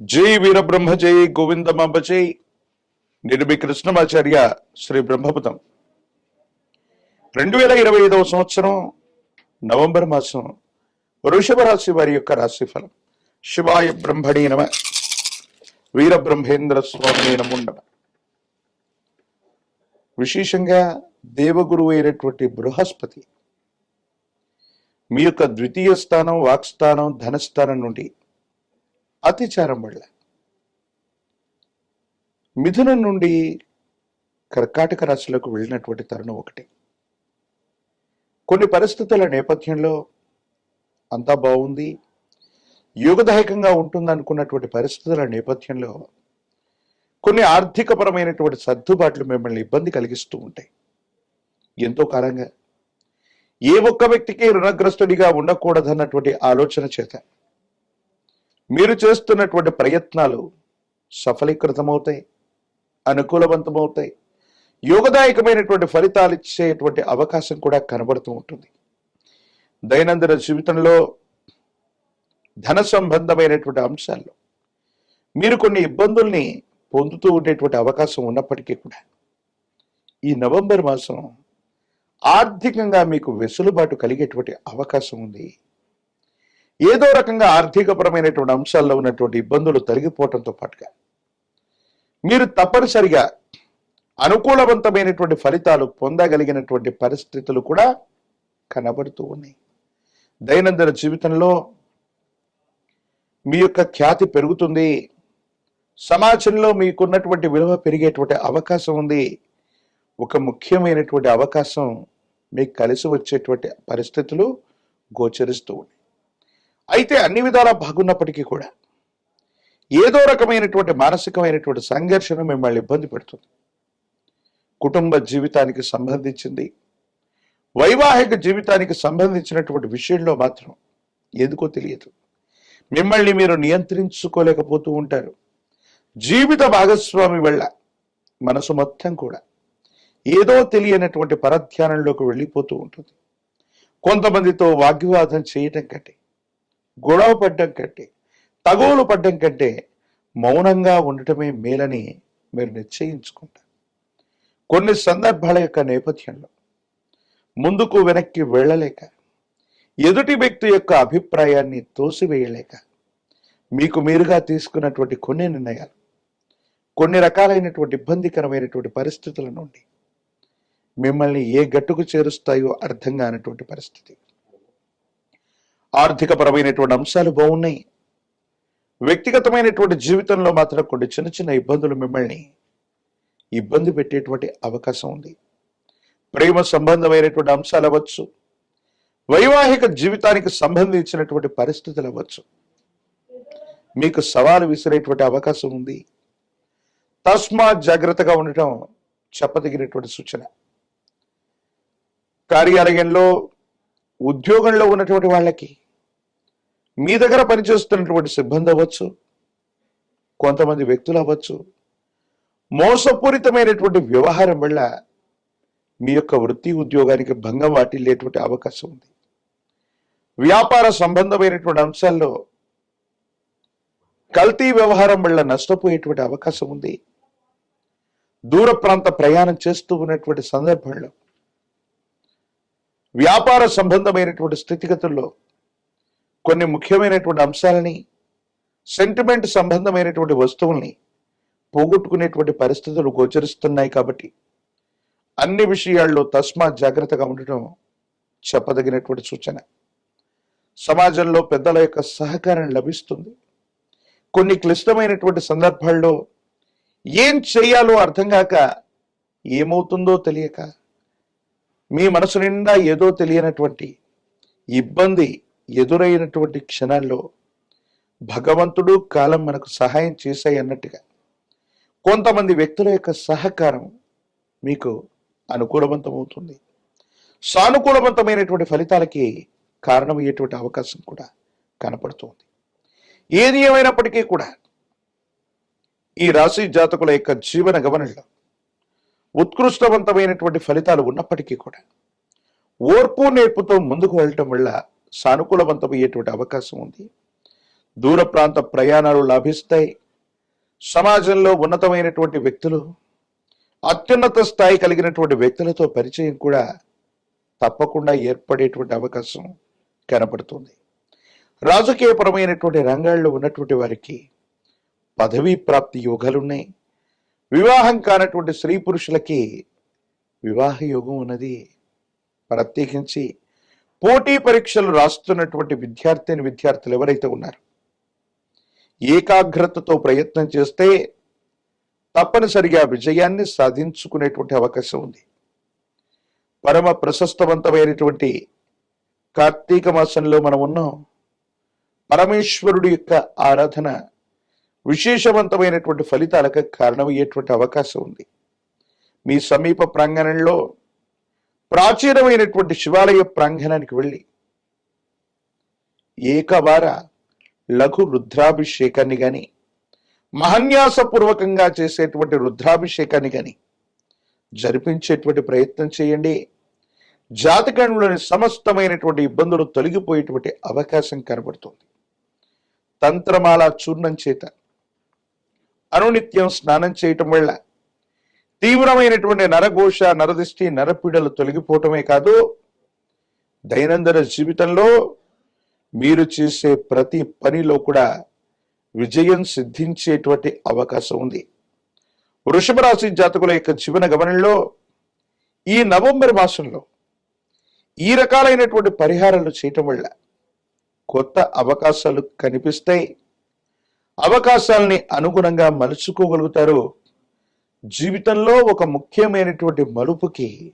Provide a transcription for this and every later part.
జై వీరబ్రహ్మ జై గోవిందమాంబ జై నేను మీ కృష్ణమాచార్య శ్రీ బ్రహ్మపుతం. రెండు వేల ఇరవై ఐదవ సంవత్సరం నవంబర్ మాసం వృషభ రాశి వారి యొక్క రాశిఫలం. శివాయ బ్రహ్మణి నమ. వీరబ్రహ్మేంద్ర స్వామి నముండమ విశేషంగా దేవగురువు అయినటువంటి బృహస్పతి మీ యొక్క ద్వితీయ స్థానం వాక్స్థానం ధనస్థానం నుండి అతిచారం వల్ల. మిథునం నుండి కర్కాటక రాశిలోకి వెళ్ళినటువంటి తరుణం ఒకటి. కొన్ని పరిస్థితుల నేపథ్యంలో అంతా బాగుంది. యోగదాయకంగా ఉంటుంది అనుకున్నటువంటి పరిస్థితుల నేపథ్యంలో కొన్ని ఆర్థికపరమైనటువంటి సర్దుబాట్లు మిమ్మల్ని ఇబ్బంది కలిగిస్తూ ఉంటాయి. ఎంతో కాలంగా ఏ ఒక్క వ్యక్తికి రుణగ్రస్తుడిగా ఉండకూడదన్నటువంటి ఆలోచన చేత మీరు చేస్తున్నటువంటి ప్రయత్నాలు సఫలీకృతమవుతాయి అనుకూలవంతమవుతాయి. యోగదాయకమైనటువంటి ఫలితాలు ఇచ్చేటువంటి అవకాశం కూడా కనబడుతూ ఉంటుంది. దైనందిన జీవితంలో ధన సంబంధమైనటువంటి అంశాల్లో మీరు కొన్ని ఇబ్బందుల్ని పొందుతూ ఉండేటువంటి అవకాశం ఉన్నప్పటికీ కూడా ఈ నవంబర్ మాసం ఆర్థికంగా మీకు వెసులుబాటు కలిగేటువంటి అవకాశం ఉంది. ఏదో రకంగా ఆర్థికపరమైనటువంటి అంశాల్లో ఉన్నటువంటి ఇబ్బందులు తొలగిపోవటంతో పాటుగా మీరు తప్పనిసరిగా అనుకూలవంతమైనటువంటి ఫలితాలు పొందగలిగినటువంటి పరిస్థితులు కూడా కనబడుతూ ఉన్నాయి. దైనందిన జీవితంలో మీ యొక్క ఖ్యాతి పెరుగుతుంది. సమాజంలో మీకున్నటువంటి విలువ పెరిగేటువంటి అవకాశం ఉంది. ఒక ముఖ్యమైనటువంటి అవకాశం మీకు కలిసి వచ్చేటువంటి పరిస్థితులు గోచరిస్తూ ఉన్నాయి. అయితే అన్ని విధాలా బాగున్నప్పటికీ కూడా ఏదో రకమైనటువంటి మానసికమైనటువంటి సంఘర్షణ మిమ్మల్ని ఇబ్బంది పెడుతుంది. కుటుంబ జీవితానికి సంబంధించింది వైవాహిక జీవితానికి సంబంధించినటువంటి విషయంలో మాత్రం ఎందుకో తెలియదు. మిమ్మల్ని మీరు నియంత్రించుకోలేకపోతూ ఉంటారు. జీవిత భాగస్వామి వెళ్ళ మనసు మొత్తం కూడా ఏదో తెలియనటువంటి పరధ్యానంలోకి వెళ్ళిపోతూ ఉంటుంది. కొంతమందితో వాగ్వివాదం చేయటం కంటే గొడవ పడ్డం కంటే తగోలు పడ్డం కంటే మౌనంగా ఉండటమే మేలని మీరు నిశ్చయించుకుంటారు. కొన్ని సందర్భాల యొక్క నేపథ్యంలో ముందుకు వెనక్కి వెళ్ళలేక ఎదుటి వ్యక్తి యొక్క అభిప్రాయాన్ని తోసివేయలేక మీకు మీరుగా తీసుకున్నటువంటి కొన్ని నిర్ణయాలు కొన్ని రకాలైనటువంటి ఇబ్బందికరమైనటువంటి పరిస్థితుల నుండి మిమ్మల్ని ఏ గట్టుకు చేరుస్తాయో అర్థం కానటువంటి పరిస్థితి. ఆర్థికపరమైనటువంటి అంశాలు బాగున్నాయి. వ్యక్తిగతమైనటువంటి జీవితంలో మాత్రం కొన్ని చిన్న చిన్న ఇబ్బందులు మిమ్మల్ని ఇబ్బంది పెట్టేటువంటి అవకాశం ఉంది. ప్రేమ సంబంధమైనటువంటి అంశాలు అవ్వచ్చు. వైవాహిక జీవితానికి సంబంధించినటువంటి పరిస్థితులు అవ్వచ్చు. మీకు సవాలు విసిరేటువంటి అవకాశం ఉంది. తస్మాత్ జాగ్రత్తగా ఉండటం చెప్పదగినటువంటి సూచన. కార్యాలయంలో ఉద్యోగంలో ఉన్నటువంటి వాళ్ళకి మీ దగ్గర పనిచేస్తున్నటువంటి సిబ్బంది అవ్వచ్చు కొంతమంది వ్యక్తులు అవ్వచ్చు. మోసపూరితమైనటువంటి వ్యవహారం వల్ల మీ యొక్క వృత్తి ఉద్యోగానికి భంగం వాటిల్లేటువంటి అవకాశం ఉంది. వ్యాపార సంబంధమైనటువంటి అంశాల్లో కల్తీ వ్యవహారం వల్ల నష్టపోయేటువంటి అవకాశం ఉంది. దూర ప్రాంత ప్రయాణం చేస్తూ ఉన్నటువంటి సందర్భంలో వ్యాపార సంబంధమైనటువంటి స్థితిగతుల్లో కొన్ని ముఖ్యమైనటువంటి అంశాలని సెంటిమెంట్ సంబంధమైనటువంటి వస్తువుల్ని పోగొట్టుకునేటువంటి పరిస్థితులు గోచరిస్తున్నాయి కాబట్టి అన్ని విషయాల్లో తస్మా జాగ్రత్తగా ఉండటం చెప్పదగినటువంటి సూచన. సమాజంలో పెద్దల యొక్క సహకారం లభిస్తుంది. కొన్ని క్లిష్టమైనటువంటి సందర్భాల్లో ఏం చేయాలో అర్థం కాక ఏమవుతుందో తెలియక మీ మనసు నిండా ఏదో తెలియనటువంటి ఇబ్బంది ఎదురైనటువంటి క్షణాల్లో భగవంతుడు కాలం మనకు సహాయం చేశాయి అన్నట్టుగా కొంతమంది వ్యక్తుల యొక్క సహకారం మీకు అనుకూలవంతమవుతుంది. సానుకూలవంతమైనటువంటి ఫలితాలకి కారణమయ్యేటువంటి అవకాశం కూడా కనపడుతుంది. ఏది ఏమైనప్పటికీ కూడా ఈ రాశి జాతకుల యొక్క జీవన గమనంలో ఉత్కృష్టవంతమైనటువంటి ఫలితాలు ఉన్నప్పటికీ కూడా ఓర్పు నేర్పుతో ముందుకు వెళ్ళటం వల్ల సానుకూలవంతమయ్యేటువంటి అవకాశం ఉంది. దూర ప్రాంత ప్రయాణాలు లాభిస్తాయి. సమాజంలో ఉన్నతమైనటువంటి వ్యక్తులు అత్యున్నత స్థాయి కలిగినటువంటి వ్యక్తులతో పరిచయం కూడా తప్పకుండా ఏర్పడేటువంటి అవకాశం కనపడుతుంది. రాజకీయపరమైనటువంటి రంగాల్లో ఉన్నటువంటి వారికి పదవీ ప్రాప్తి యోగాలున్నాయి. వివాహం కానటువంటి స్త్రీ పురుషులకి వివాహ యోగం ఉన్నది. ప్రత్యేకించి పోటీ పరీక్షలు రాస్తున్నటువంటి విద్యార్థిని విద్యార్థులు ఎవరైతే ఉన్నారు ఏకాగ్రతతో ప్రయత్నం చేస్తే తప్పనిసరిగా విజయాన్ని సాధించుకునేటువంటి అవకాశం ఉంది. పరమ ప్రశస్తవంతమైనటువంటి కార్తీక మాసంలో మనం ఉన్నాం పరమేశ్వరుడి యొక్క ఆరాధన విశేషవంతమైనటువంటి ఫలితాలకు కారణమయ్యేటువంటి అవకాశం ఉంది. మీ సమీప ప్రాంగణంలో ప్రాచీనమైనటువంటి శివాలయ ప్రాంగణానికి వెళ్ళి ఏకవార లఘు రుద్రాభిషేకాన్ని కానీ మహన్యాసపూర్వకంగా చేసేటువంటి రుద్రాభిషేకాన్ని కానీ జరిపించేటువంటి ప్రయత్నం చేయండి. జాతకంలోని సమస్తమైనటువంటి ఇబ్బందులు తొలగిపోయేటువంటి అవకాశం కనబడుతుంది. తంత్రమాల చూర్ణం చేత అనునిత్యం స్నానం చేయటం వల్ల తీవ్రమైనటువంటి నరఘోష నరదిష్టి నరపీడలు తొలగిపోవటమే కాదు దైనందిన జీవితంలో మీరు చేసే ప్రతి పనిలో కూడా విజయం సిద్ధించేటువంటి అవకాశం ఉంది. వృషభ రాశి జాతకుల యొక్క జీవన గమనంలో ఈ నవంబర్ మాసంలో ఈ రకాలైనటువంటి పరిహారాలు చేయటం వల్ల కొత్త అవకాశాలు కనిపిస్తాయి. అవకాశాలని అనుగుణంగా మలుచుకోగలుగుతారు. జీవితంలో ఒక ముఖ్యమైనటువంటి మలుపుకి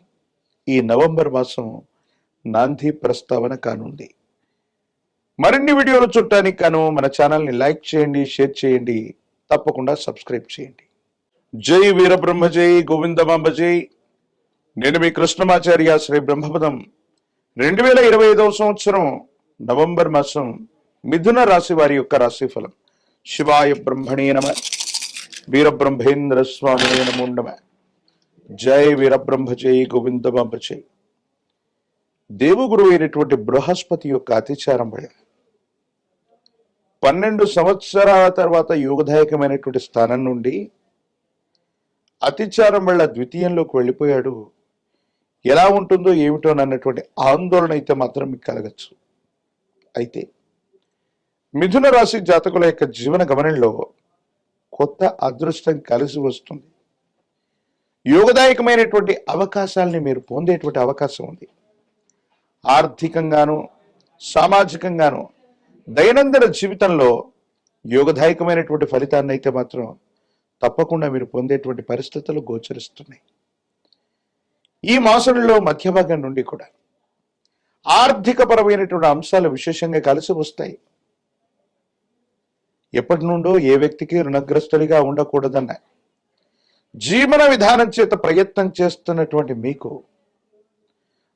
ఈ నవంబర్ మాసం నాంది ప్రస్తావన కానుంది. మరిన్ని వీడియోలు చూడటానికి గాను మన ఛానల్ని లైక్ చేయండి షేర్ చేయండి తప్పకుండా సబ్స్క్రైబ్ చేయండి. జై వీరబ్రహ్మ జై గోవిందమాంబ జై. నేను మీ కృష్ణమాచార్య శ్రీ బ్రహ్మపదం. రెండు వేల ఇరవై ఐదవ సంవత్సరం నవంబర్ మాసం మిథున రాశి వారి యొక్క రాశి ఫలం శివాయ బ్రహ్మణే నమ. వీరబ్రహ్మేంద్ర స్వామి నమో నమ. జై వీరబ్రహ్మ జై గోవిందమాంబ జై దేవగురు అయినటువంటి బృహస్పతి యొక్క అతిచారం వల్ల పన్నెండు సంవత్సరాల తర్వాత యోగదాయకమైనటువంటి స్థానం నుండి అతిచారం వల్ల ద్వితీయంలోకి వెళ్ళిపోయాడు. ఎలా ఉంటుందో ఏమిటో అన్నటువంటి ఆందోళన అయితే మాత్రం మీకు కలగచ్చు. అయితే మిథున రాశి జాతకుల యొక్క జీవన గమనంలో కొత్త అదృష్టం కలిసి వస్తుంది. యోగదాయకమైనటువంటి అవకాశాలని మీరు పొందేటువంటి అవకాశం ఉంది. ఆర్థికంగాను సామాజికంగాను దైనందిన జీవితంలో యోగదాయకమైనటువంటి ఫలితాన్ని అయితే మాత్రం తప్పకుండా మీరు పొందేటువంటి పరిస్థితులు గోచరిస్తున్నాయి. ఈ మాసంలో మధ్య భాగం నుండి కూడా ఆర్థికపరమైనటువంటి అంశాలు విశేషంగా కలిసి వస్తాయి. ఎప్పటి నుండో ఏ వ్యక్తికి రుణగ్రస్తుడిగా ఉండకూడదన్న జీవన విధానం చేత ప్రయత్నం చేస్తున్నటువంటి మీకు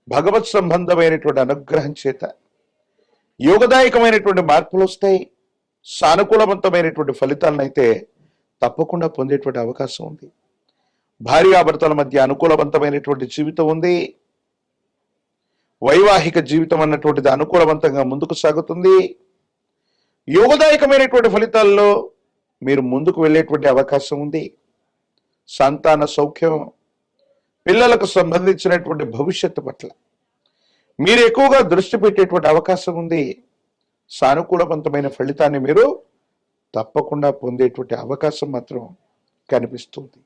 భగవత్ సంబంధమైనటువంటి అనుగ్రహం చేత యోగదాయకమైనటువంటి మార్పులు వస్తాయి సానుకూలవంతమైనటువంటి ఫలితాలను అయితే తప్పకుండా పొందేటువంటి అవకాశం ఉంది. భార్యాభర్తల మధ్య అనుకూలవంతమైనటువంటి జీవితం ఉంది. వైవాహిక జీవితం అన్నటువంటిది అనుకూలవంతంగా ముందుకు సాగుతుంది. యోగదాయకమైనటువంటి ఫలితాల్లో మీరు ముందుకు వెళ్ళేటువంటి అవకాశం ఉంది. సంతాన సౌఖ్యం పిల్లలకు సంబంధించినటువంటి భవిష్యత్తు పట్ల మీరు ఎక్కువగా దృష్టి పెట్టేటువంటి అవకాశం ఉంది. సానుకూలవంతమైన ఫలితాన్ని మీరు తప్పకుండా పొందేటువంటి అవకాశం మాత్రం కనిపిస్తుంది.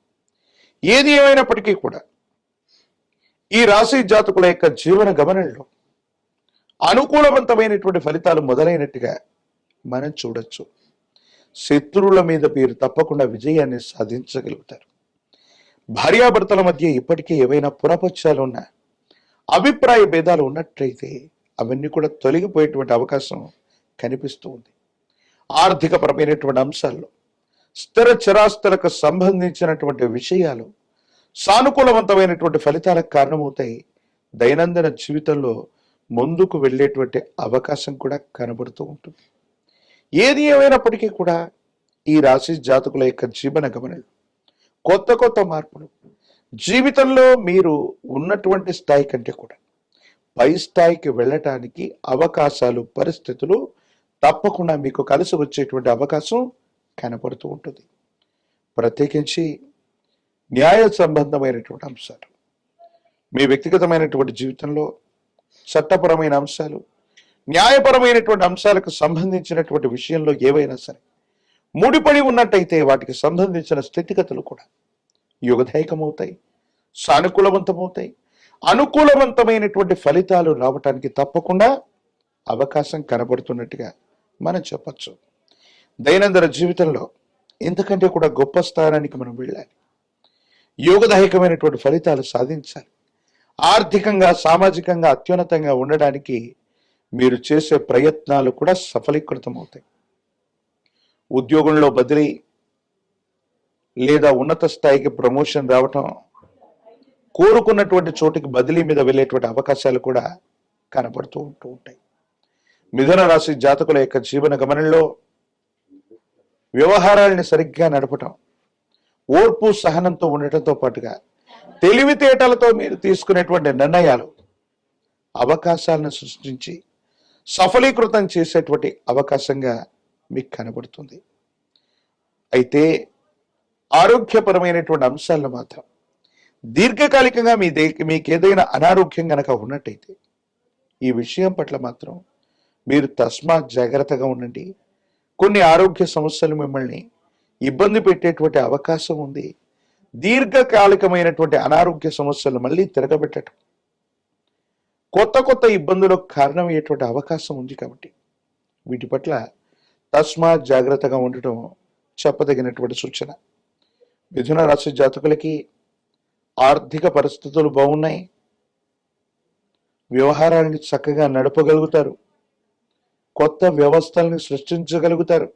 ఏది ఏమైనప్పటికీ కూడా ఈ రాశి జాతకుల యొక్క జీవన గమనంలో అనుకూలవంతమైనటువంటి ఫలితాలు మొదలైనట్టుగా మనం చూడొచ్చు. శత్రువుల మీద మీరు తప్పకుండా విజయాన్ని సాధించగలుగుతారు. భార్యాభర్తల మధ్య ఇప్పటికే ఏవైనా పురపక్షాలు ఉన్నా అభిప్రాయ భేదాలు ఉన్నట్లయితే అవన్నీ కూడా తొలగిపోయేటువంటి అవకాశం కనిపిస్తూ ఉంది. ఆర్థికపరమైనటువంటి అంశాల్లో స్థిర చరాస్తులకు సంబంధించినటువంటి విషయాలు సానుకూలవంతమైనటువంటి ఫలితాలకు కారణమవుతాయి. దైనందిన జీవితంలో ముందుకు వెళ్ళేటువంటి అవకాశం కూడా కనబడుతూ ఉంటుంది. ఏది ఏమైనప్పటికీ కూడా ఈ రాశి జాతకుల యొక్క జీవన గమనం కొత్త కొత్త మార్పులు జీవితంలో మీరు ఉన్నటువంటి స్థాయి కంటే కూడా పై స్థాయికి వెళ్ళటానికి అవకాశాలు పరిస్థితులు తప్పకుండా మీకు కలిసి వచ్చేటువంటి అవకాశం కనపడుతూ ఉంటుంది. ప్రత్యేకించి న్యాయ సంబంధమైనటువంటి అంశాలు మీ వ్యక్తిగతమైనటువంటి జీవితంలో చట్టపరమైన అంశాలు న్యాయపరమైనటువంటి అంశాలకు సంబంధించినటువంటి విషయంలో ఏవైనా సరే ముడిపడి ఉన్నట్టయితే వాటికి సంబంధించిన స్థితిగతులు కూడా యుగదాయకమవుతాయి సానుకూలవంతమవుతాయి. అనుకూలవంతమైనటువంటి ఫలితాలు రావటానికి తప్పకుండా అవకాశం కనబడుతున్నట్టుగా మనం చెప్పచ్చు. దైనందిన జీవితంలో ఇంతకంటే కూడా గొప్ప స్థానానికి మనం వెళ్ళాలి. యోగదాయకమైనటువంటి ఫలితాలు సాధించాలి. ఆర్థికంగా సామాజికంగా అత్యున్నతంగా ఉండడానికి మీరు చేసే ప్రయత్నాలు కూడా సఫలీకృతం అవుతాయి ఉద్యోగంలో బదిలీ లేదా ఉన్నత స్థాయికి ప్రమోషన్ రావటం కోరుకున్నటువంటి చోటికి బదిలీ మీద వెళ్ళేటువంటి అవకాశాలు కూడా కనబడుతూ ఉంటూ ఉంటాయి. మిథున రాశి జాతకుల యొక్క జీవన గమనంలో వ్యవహారాలని సరిగ్గా నడపటం ఓర్పు సహనంతో ఉండటంతో పాటుగా తెలివితేటలతో మీరు తీసుకునేటువంటి నిర్ణయాలు అవకాశాలను సృష్టించి సఫలీకృతం చేసేటువంటి అవకాశంగా మీకు కనబడుతుంది. అయితే ఆరోగ్యపరమైనటువంటి అంశాలను మాత్రం దీర్ఘకాలికంగా మీ దే మీకు ఏదైనా అనారోగ్యం కనుక ఉన్నట్టయితే ఈ విషయం పట్ల మాత్రం మీరు తస్మాత్ జాగ్రత్తగా ఉండండి. కొన్ని ఆరోగ్య సమస్యలు మిమ్మల్ని ఇబ్బంది పెట్టేటువంటి అవకాశం ఉంది. దీర్ఘకాలికమైనటువంటి అనారోగ్య సమస్యలు మళ్ళీ తిరగబెట్టడం కొత్త కొత్త ఇబ్బందులకు కారణమయ్యేటువంటి అవకాశం ఉంది కాబట్టి వీటి పట్ల తస్మా జాగ్రత్తగా ఉండటం చెప్పదగినటువంటి సూచన. మిథున రాశి జాతకులకి ఆర్థిక పరిస్థితులు బాగున్నాయి. వ్యవహారాన్ని చక్కగా నడపగలుగుతారు. కొత్త వ్యవస్థల్ని సృష్టించగలుగుతారు.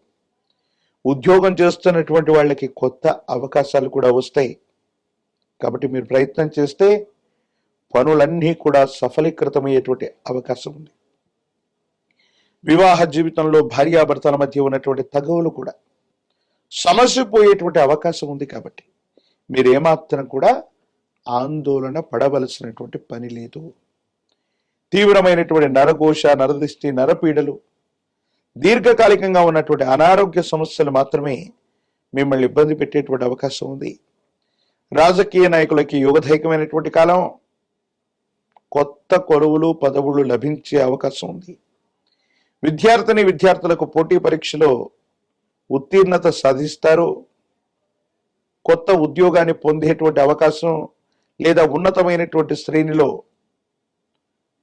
ఉద్యోగం చేస్తున్నటువంటి వాళ్ళకి కొత్త అవకాశాలు కూడా వస్తాయి. కాబట్టి మీరు ప్రయత్నం చేస్తే పనులన్నీ కూడా సఫలీకృతమయ్యేటువంటి అవకాశం ఉంది. వివాహ జీవితంలో భార్యాభర్తల మధ్య ఉన్నటువంటి తగవులు కూడా సమస్య పోయేటువంటి అవకాశం ఉంది కాబట్టి మీరు ఏమాత్రం కూడా ఆందోళన పడవలసినటువంటి పని లేదు. తీవ్రమైనటువంటి నరఘోష నరదిష్టి నరపీడలు దీర్ఘకాలికంగా ఉన్నటువంటి అనారోగ్య సమస్యలు మాత్రమే మిమ్మల్ని ఇబ్బంది పెట్టేటువంటి అవకాశం ఉంది. రాజకీయ నాయకులకి యుగదైకమైనటువంటి కాలం కొత్త కొడువులు పదవులు లభించే అవకాశం ఉంది. విద్యార్థిని విద్యార్థులకు పోటీ పరీక్షలో ఉత్తీర్ణత సాధిస్తారు. కొత్త ఉద్యోగాన్ని పొందేటువంటి అవకాశం లేదా ఉన్నతమైనటువంటి శ్రేణిలో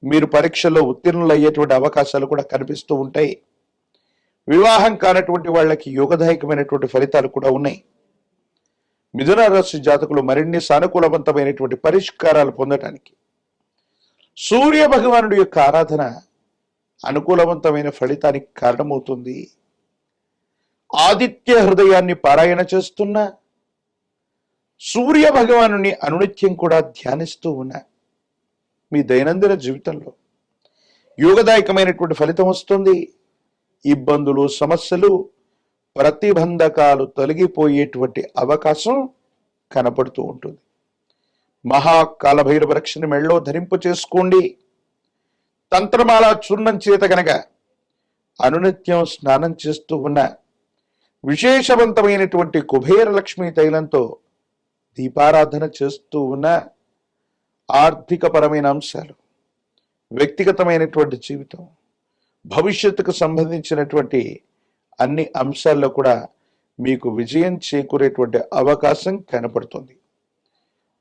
మీరు పరీక్షల్లో ఉత్తీర్ణులు అయ్యేటువంటి అవకాశాలు కూడా కనిపిస్తూ ఉంటాయి. వివాహం కానటువంటి వాళ్ళకి యోగదాయకమైనటువంటి ఫలితాలు కూడా ఉన్నాయి. మిథున రాశి జాతకులు మరిన్ని సానుకూలవంతమైనటువంటి పరిష్కారాలు పొందటానికి సూర్య భగవానుడి యొక్క ఆరాధన అనుకూలవంతమైన ఫలితానికి కారణమవుతుంది. ఆదిత్య హృదయాన్ని పారాయణ చేస్తున్న సూర్య భగవానుని అనునిత్యం కూడా ధ్యానిస్తూ ఉన్న మీ దైనందిన జీవితంలో యోగదాయకమైనటువంటి ఫలితం వస్తుంది. ఇబ్బందులు సమస్యలు ప్రతిబంధకాలు తొలగిపోయేటువంటి అవకాశం కనపడుతూ ఉంటుంది. మహాకాలభైరవ రక్షణ మెళ్ళో ధరింపు చేసుకోండి. తంత్రమాల చూర్ణం చేత గనక అనునిత్యం స్నానం చేస్తూ ఉన్న విశేషవంతమైనటువంటి కుబేర లక్ష్మీ తైలంతో దీపారాధన చేస్తూ ఉన్న ఆర్థికపరమైన అంశాలు వ్యక్తిగతమైనటువంటి జీవితం భవిష్యత్తుకు సంబంధించినటువంటి అన్ని అంశాల్లో కూడా మీకు విజయం చేకూరేటువంటి అవకాశం కనపడుతుంది.